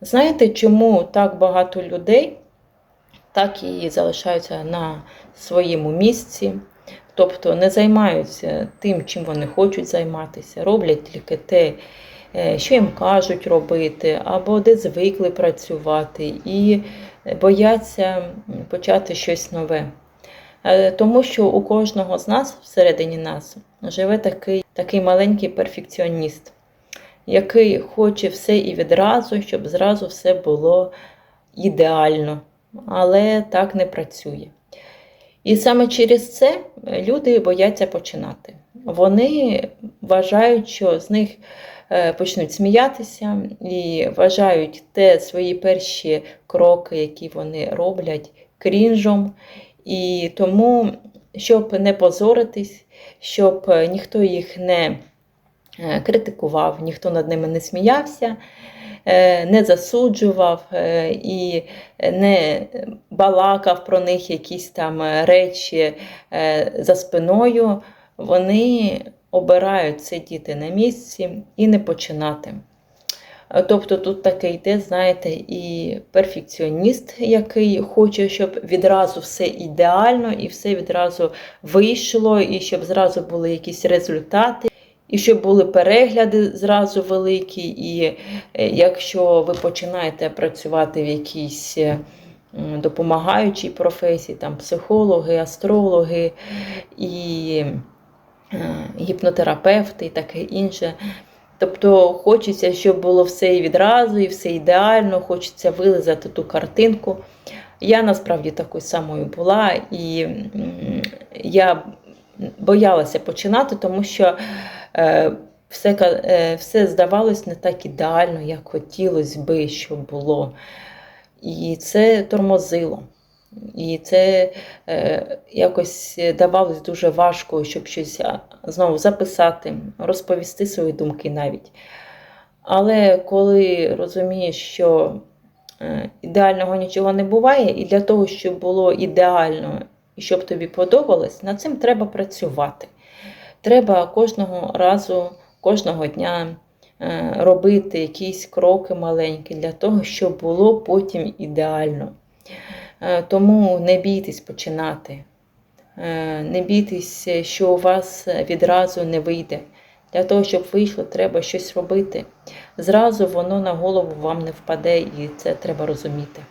Знаєте, чому так багато людей так і залишаються на своєму місці, тобто не займаються тим, чим вони хочуть займатися, роблять тільки те, е, що їм кажуть робити, або де звикли працювати, і бояться почати щось нове. Е, Тому що у кожного з нас, всередині нас, живе такий, такий маленький перфекціоніст, який хоче все і відразу, щоб зразу все було ідеально, але так не працює. І саме через це люди бояться починати. Вони вважають, що з них е, почнуть сміятися і вважають те свої перші кроки, які вони роблять, крінжом. І тому, щоб не позоритись, щоб ніхто їх не е, критикував, ніхто над ними не сміявся, е, не засуджував е, і не балакав про них якісь там речі е, за спиною, вони обирають сидіти на місці і не починати. Е, Тобто тут таке йде, знаєте, і перфекціоніст, який хоче, щоб відразу все ідеально і все відразу вийшло, і щоб зразу були якісь результати, і щоб були перегляди зразу великі. І е, якщо ви починаєте працювати в якійсь е, допомагаючій професії, там психологи, астрологи і е, гіпнотерапевти і таке інше. Тобто хочеться, щоб було все і відразу, і все ідеально, хочеться вилизати ту картинку. Я насправді такою самою була, і я боялася починати, тому що все, е, все здавалось не так ідеально, як хотілося би, щоб було. І це тормозило. І це е, якось давалось дуже важко, щоб щось знову записати, розповісти свої думки навіть. Але коли розумієш, що е, ідеального нічого не буває, і для того, щоб було ідеально і щоб тобі подобалось, над цим треба працювати. Треба кожного разу, кожного дня е, робити якісь кроки маленькі для того, щоб було потім ідеально. Е, Тому не бійтесь починати. Е, Не бійтесь, що у вас відразу не вийде. Для того, щоб вийшло, треба щось робити. Зразу воно на голову вам не впаде, і це треба розуміти.